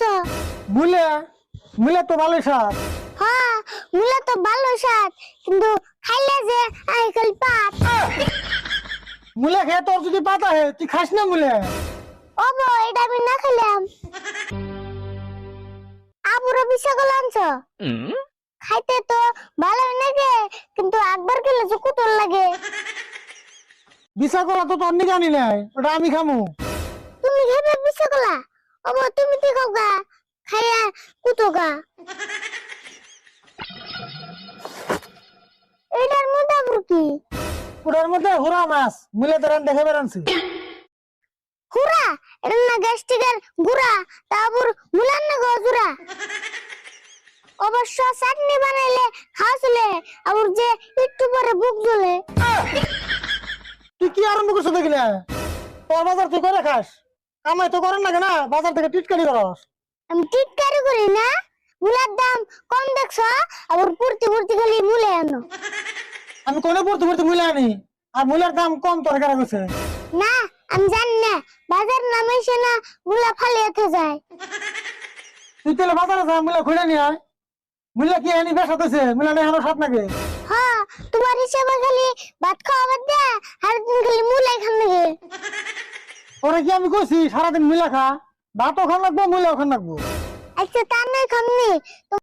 আনছো মুলে মুলে তো ভালো স্বাদ। হ্যাঁ মূলা তো ভালো স্বাদ কিন্তু খাইলে যে আইকাল পাত। মুলে খেয়ে তোর যদি পাতা হে তুই খাস না মুলে? ও বো এটা আমি না খেলাম। আবুরো বিষয়গুলো আনছো খাইতে তো ভালোই লাগে কিন্তু একবার খেলে যে কুতল লাগে। বিচার করা তো তোর নিকে আনি নাই ওটা আমি খামু। তুমি খাবে গুলা ও বো তুমি তো খাও গা খাইয়া কুতো গা। এটার মধ্যে আবার কি? ওটার মধ্যে হুরা মাছ মুলে তোর দেখে বেড়ানছি। হুরা? এটা না গ্যাস্ট্রিকের গুড়া তারপর মুলান না গজুরা অবশ্য চাটনি বানাইলে খাওয়াছিলে আবার যে একটু পরে বুক জ্বলে। তুই কি আরম্ভ করছ দেখি না তোর বাজার তুই করে খাস। কামাই তো করেন না কেনা? বাজার থেকে টিটকারি করস। আমি টিটকারি করি না। মুলার দাম কম দেখছ? আবার পূর্তি পূর্তি খালি মুলে আনো। আমি কোনে পড়তে পড়তে মুলে আনি। আর মুলের দাম কম তোর কেনা করছে না আমি জানি না। বাজার নামে এসে না মুলা ফালিয়াতে যায়। তুই তাহলে বাজারে যা মুলে খুলে নিয়ে আয়। মুলে কি আনি বেসাতেছে মুলে নেই আনো সাত নাকি হ্যাঁ তোমার হিসেবে খালি ভাত খাওয়া বাদ দেয়া আর দিন খালি মুলাই খান নাকি ওরে কি আমি কইছি? সারাদিন মিলা খা। ভাতও খান লাগবো, মুলেও খান লাগবো। আচ্ছা তার নয় খামনি।